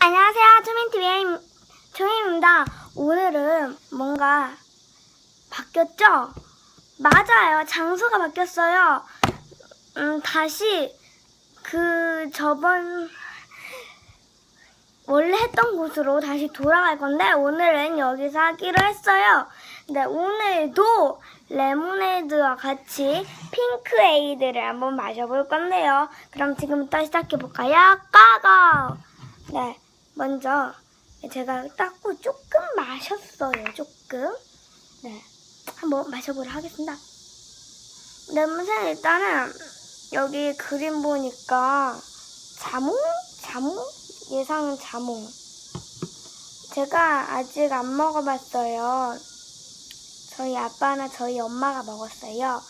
안녕하세요. 투민TV의 조임입니다. 오늘은 뭔가 바뀌었죠? 맞아요. 장소가 바뀌었어요. 음, 다시 그 저번 원래 했던 곳으로 다시 돌아갈 건데 오늘은 여기서 하기로 했어요. 네, 오늘도 레모네이드와 같이 핑크에이드를 한번 마셔볼 건데요. 그럼 지금부터 시작해 볼까요? 고고! 네, 먼저 제가 닦고 조금 마셨어요. 조금. 네, 한번 마셔보도록 하겠습니다. 냄새 일단은 여기 그림 보니까 자몽? 자몽? 예상은 자몽. 제가 아직 안 먹어봤어요. 저희 아빠나 저희 엄마가 먹었어요.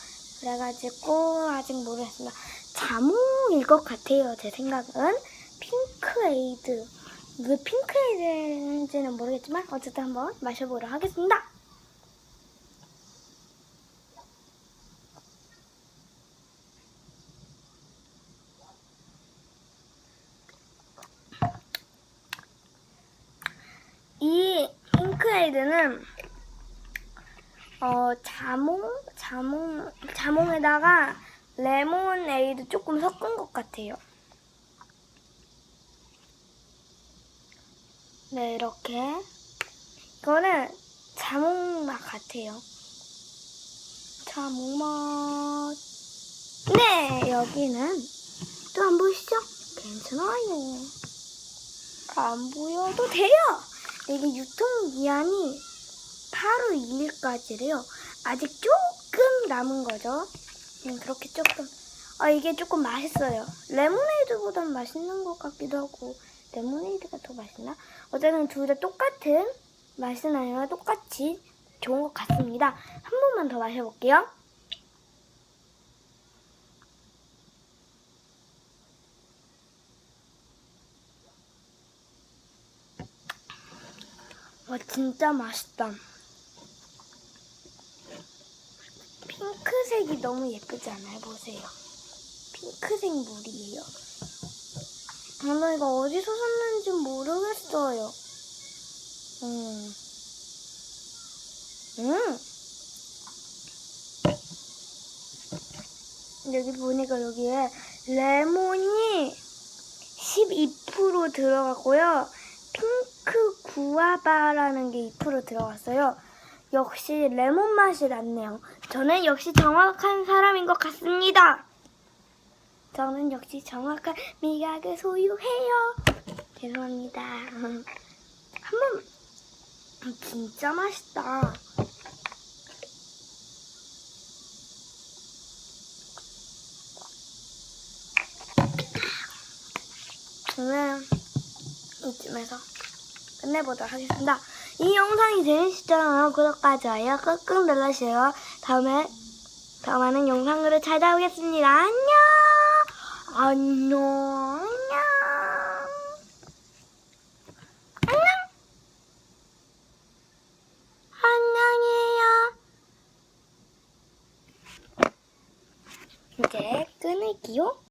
그래가지고 아직 모르겠습니다. 자몽일 것 같아요. 제 생각은 핑크 에이드. 왜 핑크에이드인지는 모르겠지만 어쨌든 한번 마셔보도록 하겠습니다. 이 핑크에이드는 어 자몽 자몽 자몽에다가 레몬에이드 조금 섞은 것 같아요. 네 이렇게 이거는 자몽 맛 같아요. 자몽 맛. 네 여기는 또 안 보이시죠? 괜찮아요. 안 보여도 돼요. 이게 유통기한이 8월 2일까지래요. 아직 조금 남은 거죠. 음, 그렇게 조금. 아, 이게 조금 맛있어요. 레모네이드보단 맛있는 것 같기도 하고, 레모네이드가 더 맛있나? 어쨌든 둘 다 똑같은 맛은 아니라 똑같이 좋은 것 같습니다. 한 번만 더 마셔볼게요. 와, 진짜 맛있다. 핑크색이 너무 예쁘지 않아요? 보세요. 핑크색 물이에요. 아, 나 이거 어디서 샀는지 모르겠어요. 음. 음. 여기 보니까 여기에 레몬이 12% 들어갔고요. 핑크 구아바라는 게 2% 들어갔어요. 역시 레몬 맛이 났네요. 저는 역시 정확한 사람인 것 같습니다. 저는 역시 정확한 미각을 소유해요. 죄송합니다. 한번 진짜 맛있다. 저는 이쯤에서 끝내보도록 하겠습니다. 이 영상이 재밌으시다면 구독과 좋아요 꾹꾹 눌러주세요. 다음에 더 많은 영상으로 찾아오겠습니다. 안녕! 안녕! 안녕! 안녕! 안녕해요. 이제 끊을게요.